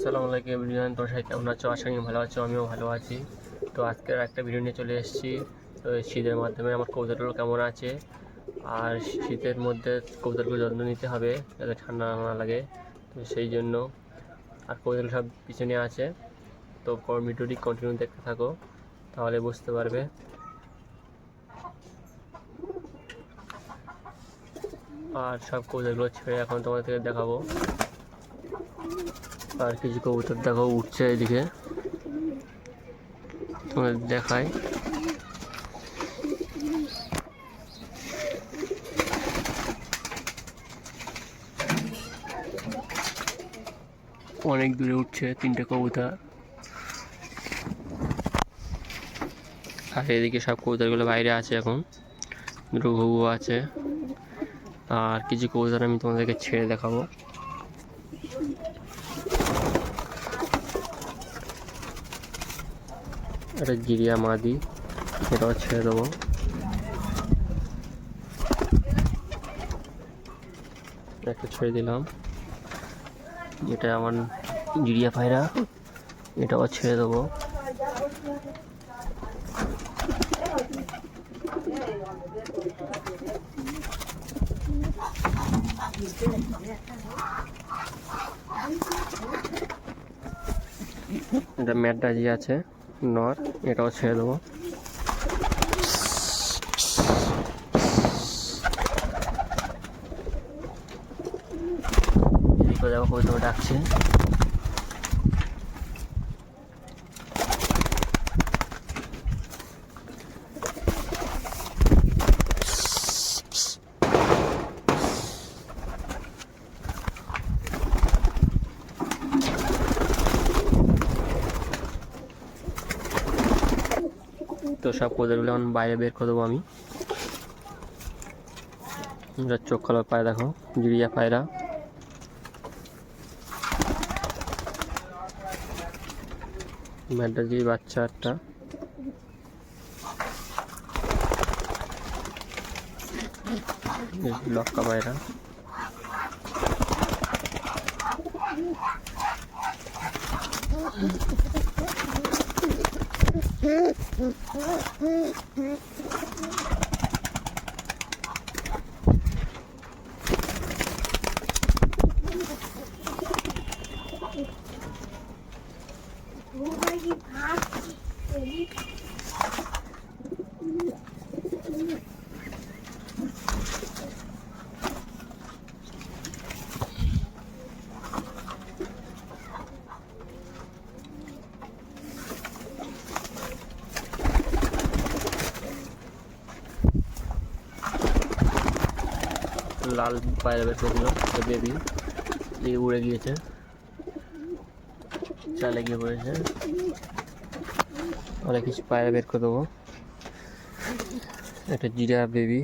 আসসালামু আলাইকুম এভরিওয়ান। তোর সাথে কেমন আছো? আশা করি ভালো আছো, আমিও ভালো আছি। তো আজকের একটা ভিডিও নিয়ে চলে এসেছি। তো শীতের মাধ্যমে আমার কবুতরগুলো কেমন আছে? আর শীতের মধ্যে কবুতরগুলো যত্ন নিতে হবে, যাতে ঠান্ডা না লাগে। তো সেই জন্য আর কবুতরগুলো সব পিছনে আছে। তো ভিডিওটি কন্টিনিউ দেখতে থাকো, তাহলে বুঝতে পারবে। আর সব কবুতরগুলো ছেড়ে এখন তোমাদেরকে দেখাবো। আর কিছু কবুতর দেখো, উঠছে এদিকে। তোমাদের দেখায় অনেক দূরে উঠছে তিনটে কবুতর। আর এদিকে সব কবুতরগুলো বাইরে আছে এখন। দুটো আছে। আর কিছু কবুতর আমি তোমাদেরকে ছেড়ে দেখাবো। এটা জিরিয়া মাদি, এটাও ছেড়ে দেবো। একটা ছেড়ে দিলাম। এটা আমার জিরিয়া পায়রা এটাও ছেড়ে দেবো। এটা ম্যাডাজি আছে, নর। এটাও ছেড়ে দেবো। দেখো কবিতা ডাকছে। তো সব কোদারগুলো এখন বাইরে বের করে দেবো আমি। চোখ কালো পায়রা দেখো জুড়িয়া পায়রা। ম্যাডাজি বাচ্চা একটা। লক্কা পায়রা। Mm-hmm. লাল পায়রা বের করে দিলাম বেবি দিয়ে উড়ে গিয়েছে। চালে গিয়ে পড়েছে। অনেক কিছু পায়রা বের করে দেবো। একটা জিরা বেবি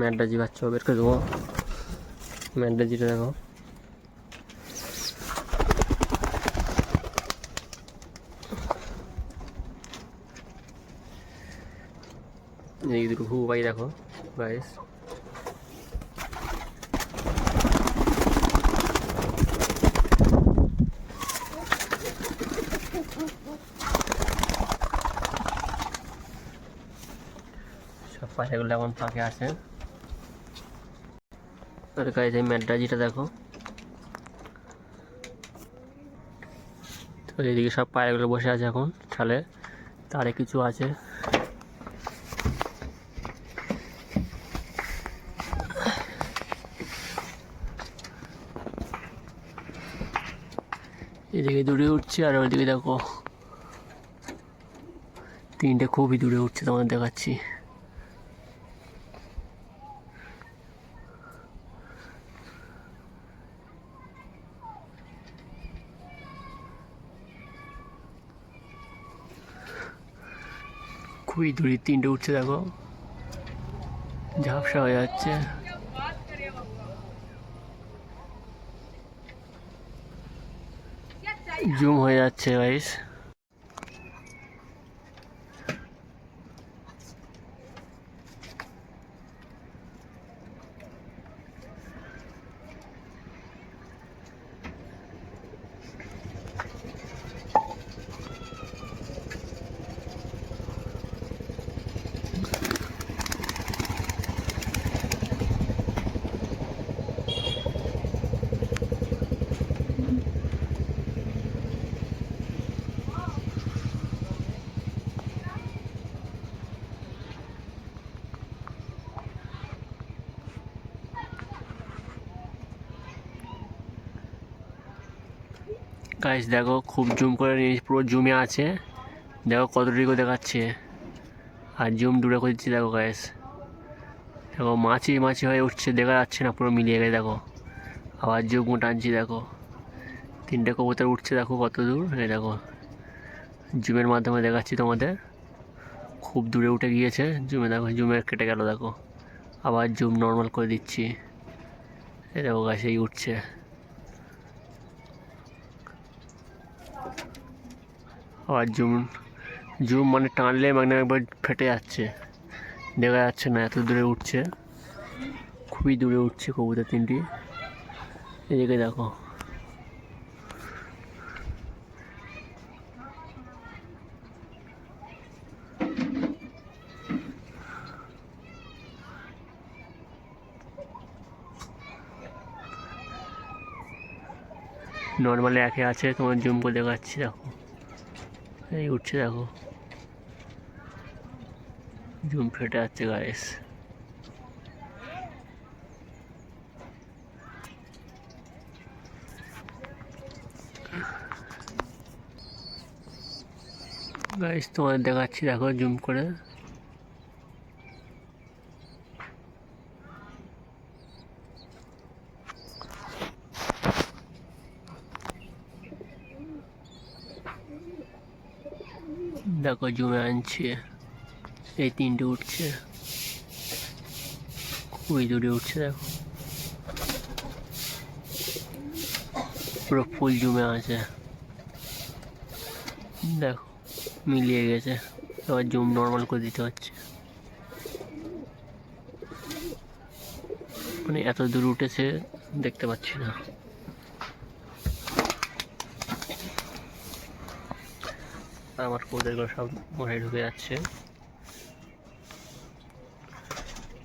ম্যান্ডাজি বাচ্চাও বের করে দেবো। ম্যান্ডাজিটা দেখো। এই দুটো হু ভাই, দেখো গাইস সব পায়রাগুলো এখন ফাঁকে আছে আর গাইস এই ম্যাড্রাজিটা দেখো। তো এইদিকে সব পায়রাগুলো বসে আছে এখন, ছালে। তারে কিছু আছে। এদিকে দূরে উঠছে আর ওইদিকে দেখো তিনটে খুবই দূরে উঠছে তোমাদের দেখাচ্ছি। খুবই দূরে তিনটে উঠছে দেখো। ঝাপসা হয়ে যাচ্ছে। জুম হয়ে যাচ্ছে গাইস গাইস দেখো খুব জুম করে নিয়ে পুরো জুমে আছে। দেখো কতটুকু দেখাচ্ছে। আর জুম দূরে করে দিচ্ছি, দেখো গাইস দেখো মাছি মাছি হয়ে উঠছে, দেখা যাচ্ছে না, পুরো মিলিয়ে গেছে, দেখো। আবার জুম টানছি দেখো। তিনটে কবুতর উঠছে, দেখো কত দূর। এই দেখো, জুমের মাধ্যমে দেখাচ্ছি তোমাদের। খুব দূরে উঠে গিয়েছে, জুমে দেখো, জুমে কেটে গেল, দেখো। আবার জুম নর্মাল করে দিচ্ছি। এই দেখো গাছ এই উঠছে। আবার জুম জুম মানে টানলে মানে একবার ফেটে যাচ্ছে। দেখা যাচ্ছে না, এত দূরে উঠছে। খুবই দূরে উঠছে কবুতর তিনটি। এদিকে দেখো। নর্মালি একে আছে, তোমার জুম করে দেখাচ্ছি, দেখো। এই উঠছে, দেখো। জুম ফেটে যাচ্ছে গায়েস গাইস তোমাদের দেখাচ্ছি, দেখো জুম করে। দেখো জমে আনছে। এই তিনটে উঠছে। খুবই দূরে উঠছে, দেখো। পুরো ফুল জমে আছে। দেখো, মিলিয়ে গেছে। এবার জুম নর্মাল করে দিতে হচ্ছে। মানে এত দূর উঠেছে, দেখতে পাচ্ছি না। আমার কৌদেরগুলো সব বনায় ঢুকে যাচ্ছে।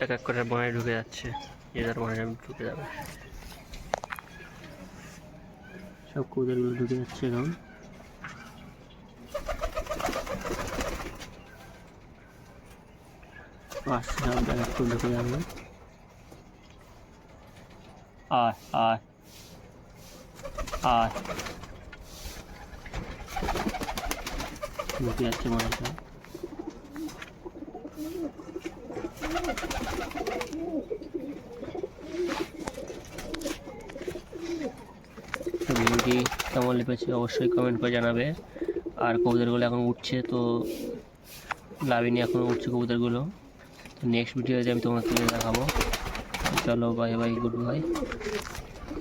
এক এক করে বনায় ঢুকে যাচ্ছে। যে যার বনায় ঢুকে যাবে। সব কৌদেরগুলো ঢুকে যাচ্ছে এখন। আসছে সব দেখা করে ঢুকে ঢুকে যাচ্ছে মনে হচ্ছে। ভিডিওটি কেমন লেগেছে অবশ্যই কমেন্ট করে জানাবে। আর কবুতরগুলো এখন উঠছে, তো লাভিনি এখনও উঠছে কবুতরগুলো। তো নেক্সট ভিডিওতে আমি তোমাকে দেখাবো। চলো বাই বাই গুড বাই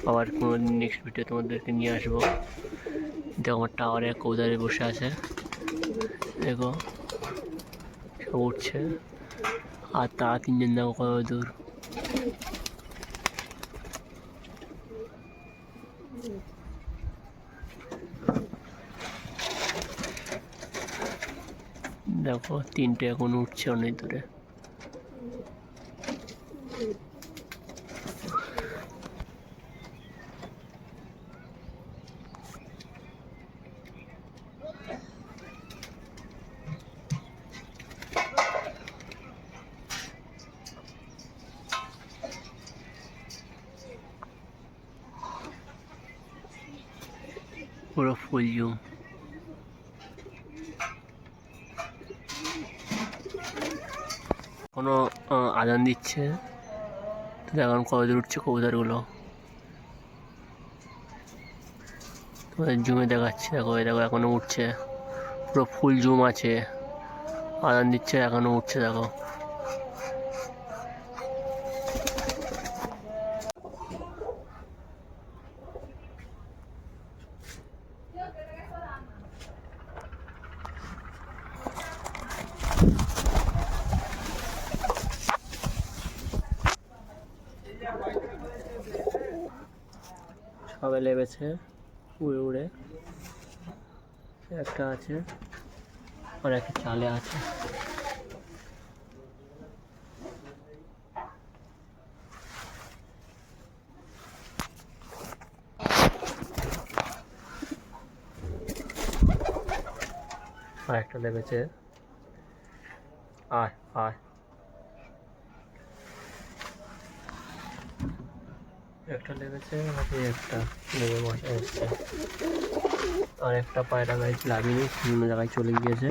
আবার কোনো নেক্সট ভিডিও তোমাদেরকে নিয়ে আসব। দেখো, আমার টাওয়ারে কবুতরে বসে আছে। দেখো। সব উঠছে। আর তারা তিনজন দেখো কত দূর। দেখো, তিনটে এখন উঠছে অনেক দূরে। ফুল জুম কোনো আদান দিচ্ছে? এখন দূর উঠছে কবুতরগুলো? তোমাদের জুমে দেখাচ্ছে, দেখো, এই দেখো, এখনও উঠছে। পুরো ফুল জুম আছে। আদান দিচ্ছে, এখনও উঠছে, দেখো। সবে লেগেছে উড়ে উড়ে। একটা আছে আর একটা চালে আছে। আর একটা লেগেছে আয় আয় একটা লেগেছে নাকি একটা লেগে বসে এসছে আর একটা পায়রা গাছ লাগিয়ে অন্য জায়গায় চলে গিয়েছে।